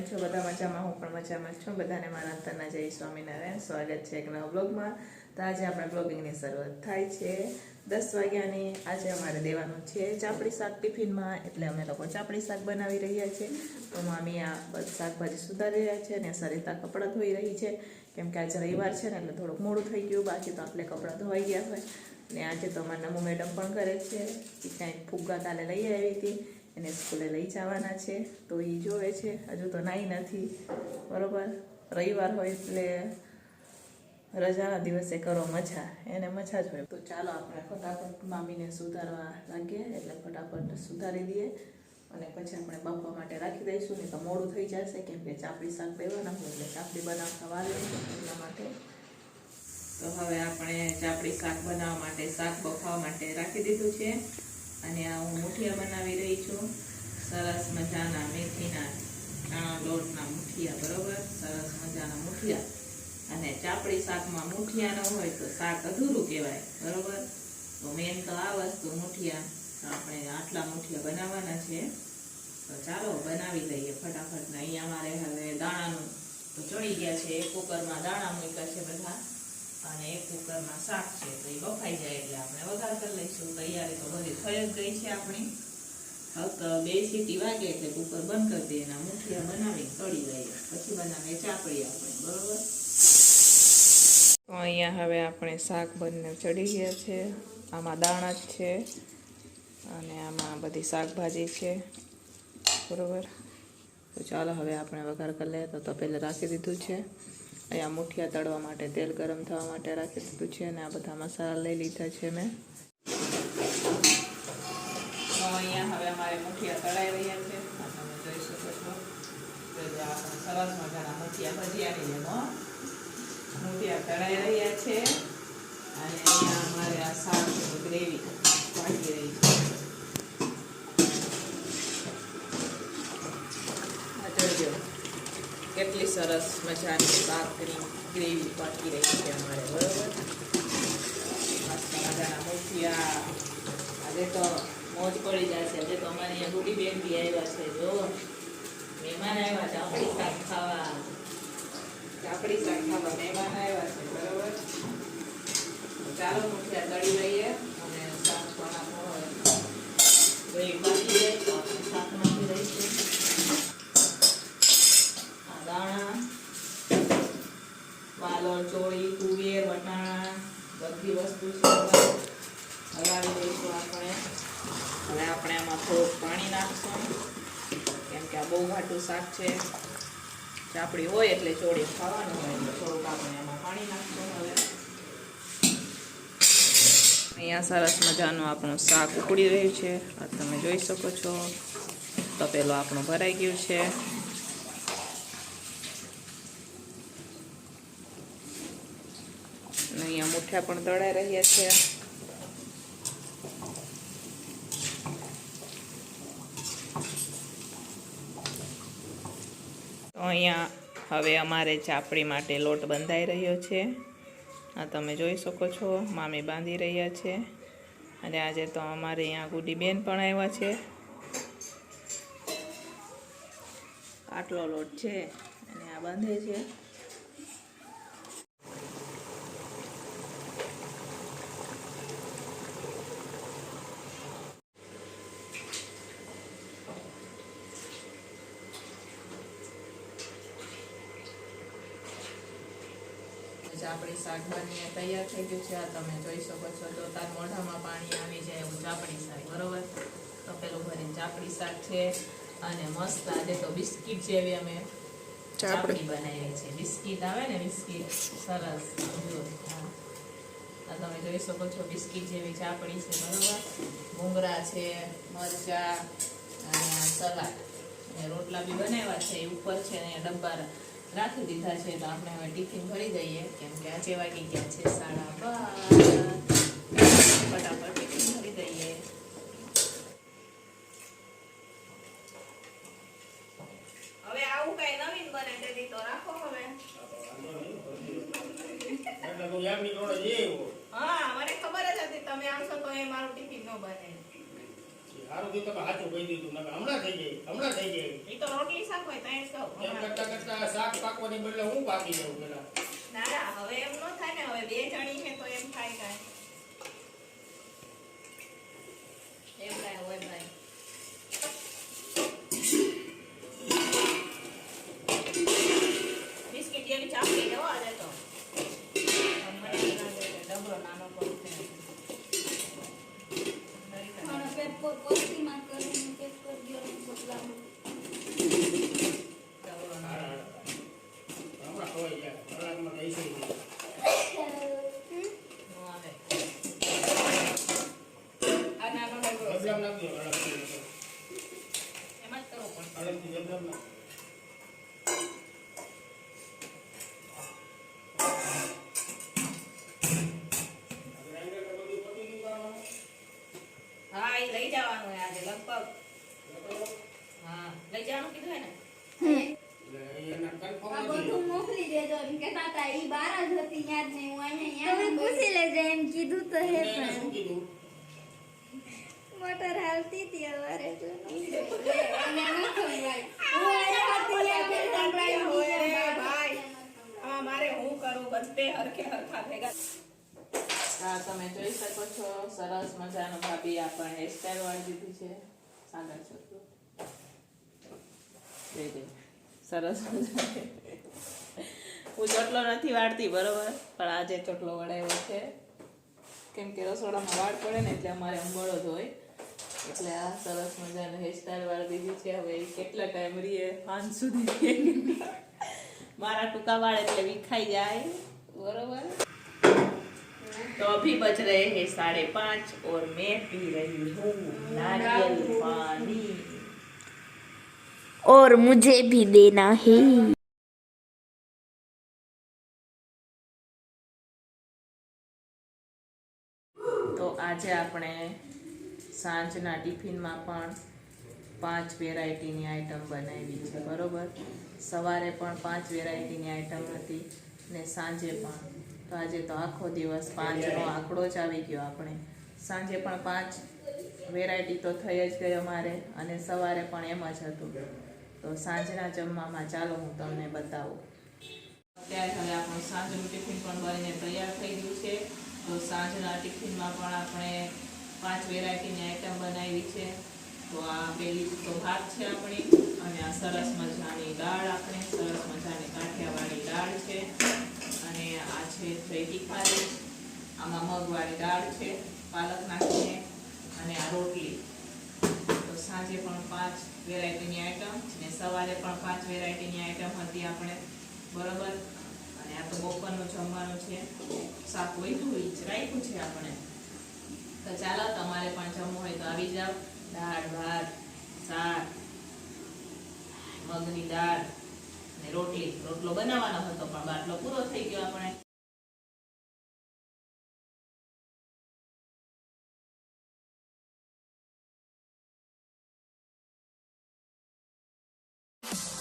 મજામાં? હું પણ મજામાં છું. બધાને મારા અંતરના જય સ્વામિનારાયણ. સ્વાગત છે એક નવા બ્લોગમાં. તો આજે આપણે બ્લોગિંગની શરૂઆત થાય છે. દસ વાગ્યાની આજે અમારે દેવાનું છે ચાપડી શાક ટિફિનમાં. એટલે અમે લોકો ચાપડી શાક બનાવી રહ્યા છીએ તો મામી આ બધ શાકભાજી સુધારી રહ્યા છે અને સરિતા કપડાં ધોઈ રહી છે. કેમ કે આજે રવિવાર છે ને એટલે થોડુંક મોડું થઈ ગયું. બાકી તો આપણે કપડાં ધોવાઈ ગયા હોય. ને આજે તો અમારા નમુ મેડમ પણ કરે છે. કંઈક ફુગ્ગા કાલે લઈ આવી હતી. એને સ્કૂલે લઈ જવાના છે. તો એ જોવે છે. હજુ તો નાઈ નથી. બરોબર? રવિવાર હોય એટલે રજાના દિવસે કરો મજા. એને મજા જ હોય. તો ચાલો આપણે ફટાફટ મામીને સુધારવા લાગીએ એટલે ફટાફટ સુધારી દઈએ. અને પછી આપણે બાપવા માટે રાખી દઈશું. નહીં તો મોડું થઈ જશે. કેમ કે ચાપડી શાક લેવાના હોય એટલે ચાપડી બનાવતા વાર એટલા માટે. તો હવે આપણે ચાપડી શાક બનાવવા માટે શાક બફાવવા માટે રાખી દીધું છે. અને આ હું મુઠિયા બનાવી રહી છું. સરસ મજાના મેથીના ચણા લોટના મુઠિયા, બરોબર? સરસ મજાના મુઠિયા. અને ચાપડી શાકમાં મુઠિયા ન હોય તો શાક અધૂરું કહેવાય, બરોબર? તો મેન તો આ વસ્તુ મુઠિયા. તો આપણે આટલા મુઠિયા બનાવવાના છે. તો ચાલો બનાવી લઈએ ફટાફટ. અહીંયા મારે હવે દાણાનું તો ચડી ગયા છે. કુકરમાં દાણા મૂક્યા છે બધા. અને એક કુકરમાં શાક છે, તો એ બફાઈ જાય એટલે આપણે વઘાર કરી લઈશું. તૈયારી તો બધી થઈ જ ગઈ છે આપણી. ફક્ત બે સીટી વાગે એટલે કુકર બંધ કરી દઈએ એના મુઠિયા બનાવી તળી લઈએ. પછી બનાવીએ ચાપડી આપણે, બરોબર? અહીંયા હવે આપણે શાક બંને ચડી ગયા છે. આમાં દાણા જ છે અને આમાં બધી શાકભાજી છે, બરોબર? તો ચાલો હવે આપણે વઘાર કરી લઈએ. તો તપેલે રાખી દીધું છે. અહીંયા મુઠિયા તળવા માટે તેલ ગરમ થવા માટે રાખી દીધું છે અને આ બધા મસાલા લઈ લીધા છે મેં. અહીંયા હવે અમારે મુઠિયા તળાઈ રહ્યા છે. તમે જોઈ શકો છો. સરસ મજાના મુઠિયા ભજીયાની જેમ. મુઠિયા તળાઈ રહ્યા છે અને અહીંયા અમારે આ શાકની ગ્રેવી વાટી રહી છે આ જોજો કેટલી સરસ મજાની શાકની ગ્રેવી પાકી રહી છે અમારે, બરોબર? મજાના મુઠિયા. આજે તો મોજ પડી જશે. આજે તો અમારે અહીંયા ગુડી બેન બી આવ્યા છે, જો. મહેમાન આવ્યા ચાપડી શાક ખાવા. ચાપડી શાક ખાવા મહેમાન આવ્યા છે, બરોબર? ચાલો મુઠિયા તળી લઈએ અને શાક પણ આપણો ગ્રેવી પાકી જાય તો આપણે શાક નાખી દઈશું આ દાણા વાલોળ ચોળી તુવેર વટાણા બધી વસ્તુ છે હલાવી દઈશું આપણે હવે આપણે આમાં થોડુંક પાણી નાખશું. કેમ કે આ બહુ ઘાટું શાક છે. ચાપડી હોય એટલે ચોળી ખાવાનું હોય થોડુંક આપણે એમાં પાણી નાખશું હવે. અહીંયા સરસ મજાનું આપણું શાક ઉકળી રહ્યું છે. આ તમે જોઈ શકો છો. તપેલો આપણું ભરાઈ ગયું છે. અહીંયા મુઠ્ઠા પણ દળાઈ રહ્યા છે. તો અહીંયા હવે અમારે ચાપડી માટે લોટ બંધાઈ રહ્યો છે. આ તમે જોઈ શકો છો, મામી બાંધી રહ્યા છે. અને આજે તો અમારે અહીંયા ગુડીબેન પણ આવ્યા છે. આટલો લોટ છે અને આ બાંધે છે. ચાપડી શાક બનીને તૈયાર થઈ ગયું છે આ તમે જોઈ શકો છો. તો તાર મોઢામાં પાણી આવી જાય એવું ચાપડી શાક બરોબર? તો પેલું ભરીને ચાપડી શાક છે અને મસ્ત આજે તો બિસ્કિટ જેવી અમે ચાપડી બનાવી છે. બિસ્કિટ આવે ને બિસ્કિટ. સરસ. હા. આ તમે જોઈ શકો છો બિસ્કિટ જેવી ચાપડી છે બરોબર? ભૂંગળા છે મરચા અને સલાડ. અને રોટલા બી બનાવ્યા છે ઉપર છે ને ડબ્બા રાખી દીધા છે તો આપણે હવે ટિફિન ભરી દઈએ. કેમ કે આજે વાગી ગયા છે સાડા બાર. ફટાફટ ટિફિન ભરી દઈએ હવે આવું કઈ નવીન બને તેથી તો રાખો હવે એટલે તું એમ તો મારું થયું તમે સાચું કહી દીધું. નકર હમણાં થઈ જાય હમણાં થઈ જાય. એ તો રોટલી શાક હોય ત્યાં જ કહું એમ કરતા કરતા શાક પાકવાની બદલે હું પાકી જાઉં પેલા? ના ના હવે એમ ન થાય ને હવે બે જણી છે તો એમ થાય કાંઈ. એમ કાંઈ હોય ભાઈ બિસ્કિટ જેવી ચાપડી લેવો આજે તો મને એમ લાગે કે ડબરો નાનો પડશે મારા પેપર પોસ્ટીમાં કરીને પેપર ગયો બદલાવું ડબરો હા, નાનો હા. હમણાં ખવાઈ જાય કલાકમાં થઈ જાય નો આવે આ નાનો ડબરો છે. જબલામ નાખજો અલગથી એમાં જ કરવું પડશે અલગથી જબલામ નાખ. ગ્રાઇન્ડર ને બધું પતી ગયું કામ? હા એ લઈ જવાનું હોય આજે લગભગ હા લઈ જવાનું કીધું હે ને એટલે એના confirm આ નથી. બધું મોકલી દેજો એમ કહેતા હતા ઈ બાર જ હતી યાદ નહીં હું અહીંયા તમે પૂછી લેજો એમ કીધું તો હે કીધું? મોટર હાલતી હતી અમારે તો એને ન ખવાય. હું અહીંયા હતી યાદ નહીં હોય રે ભાઈ. આમાં મારે હું કરું? બધે હરખે હરખા ભેગા. હા તમે જોઈ શકો છો સરસ મજાનો ભાભી આપણે હેરસ્ટાઈલ વાળી દીધી છે. સાગર છો જઈ જઈ સરસ મજાની. હું ચોટલો નથી વાળતી બરોબર પણ આજે ચોટલો વડાવ્યો છે કેમ કે રસોડામાં વાળ પડે ને એટલે અમારે અંબળો જ હોય એટલે આ સરસ મજાની હેરસ્ટાઈલ વાળી દીધી છે હવે ઈ કેટલા ટાઈમ રહીએ પાંચ સુધી મારા ટૂંકા વાળ એટલે વિખાઈ જાય બરોબર तो अभी बज रहे हैं साढ़े पाँच और मैं पी रही हूँ नारियल पानी और मुझे भी देना है સાંજના ટિફિનમાં પણ પાંચ વેરાયટીની આઈટમ બનાવી છે, બરોબર? સવારે પણ પાંચ વેરાયટીની આઈટમ હતી ને સાંજે પણ. તો આજે તો આખો દિવસ પાંચનો આંકડો જ આવી ગયો આપણે. સાંજે પણ પાંચ વેરાયટી તો થઈ જ ગઈ અમારે અને સવારે પણ એમ જ હતું. તો સાંજના જમવામાં ચાલો હું તમને બતાવું. અત્યારે હવે આપણું સાંજનું ટિફિન પણ બનીને તૈયાર થઈ ગયું છે. તો સાંજના ટિફિનમાં પણ આપણે પાંચ વેરાયટીની આઈટમ બનાવી છે. તો આ પેલી તો ભાત છે આપણી, અને આ સરસ મજાની દાળ આપણે, સરસ મજાની કાઠિયાવાડી દાળ છે. અને આ છે થઈ ખાલી આમાં મગવાળી દાળ છે, પાલક નાખીને, અને આ રોટલી. તો સાંજે પણ પાંચ વેરાયટીની આઈટમ ને સવારે પણ પાંચ વેરાયટીની આઈટમ હતી આપણે. બરોબર? અને આ તો બપોરનું જમવાનું છે. શાક હોય, જ રાખ્યું છે આપણે. તો ચાલો, તમારે પણ જમવું હોય તો આવી જાઓ. દાળ, ભાત, શાક, મગની દાળ અને રોટલી. રોટલો બનાવવાનો હતો પણ બાટલો પૂરો થઈ ગયો આપણે. you